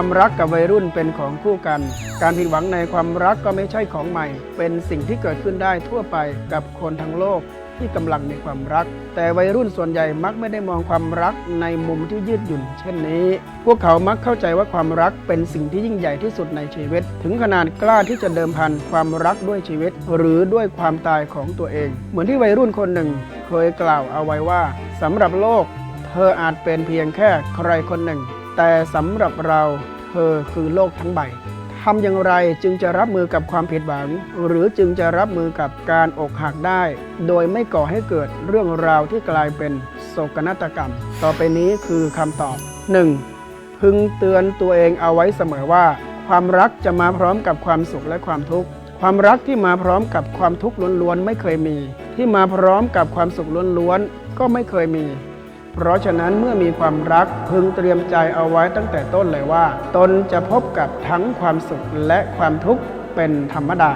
ความรักกับวัยรุ่นเป็นของคู่กัน การผิดหวังในความรักก็ไม่ใช่ของใหม่ เป็นสิ่งที่เกิดขึ้นได้ทั่วไปกับคนทั้งโลกที่กำลังมีความรัก แต่วัยรุ่นส่วนใหญ่มักไม่ได้มองความรักในมุมที่ยืดหยุ่น เช่นนี้ พวกเขามักเข้าใจว่าความรักเป็นสิ่งที่ยิ่งใหญ่ที่สุดในชีวิต ถึงขนาดกล้าที่จะเดิมพันความรักด้วยชีวิต หรือด้วยความตายของตัวเอง เหมือนที่วัยรุ่นคนหนึ่ง เคยกล่าวเอาไว้ว่าสำหรับโลก เธออาจเป็นเพียงแค่ใครคนหนึ่ง แต่สำหรับเรา เธอคือโลกทั้งใบทำอย่างไรจึงจะรับมือกับความผิดหวัง หรือจึงจะรับมือกับการอกหักได้ โดยไม่ก่อให้เกิดเรื่องราวที่กลายเป็นโศกนาฏกรรม ต่อไปนี้คือคำตอบ 1. พึงเตือนตัวเองเอาไว้เสมอว่า ความรักจะมาพร้อมกับความสุขและความทุกข์ความรักที่มาพร้อมกับความทุกข์ล้วนๆไม่เคยมี ที่มาพร้อมกับความสุขล้วนๆก็ไม่เคยมี เพราะฉะนั้นเมื่อมีความรักพึงเตรียมใจเอาไว้ตั้งแต่ต้นเลยว่า ตนจะพบกับทั้งความสุขและความทุกข์เป็นธรรมดา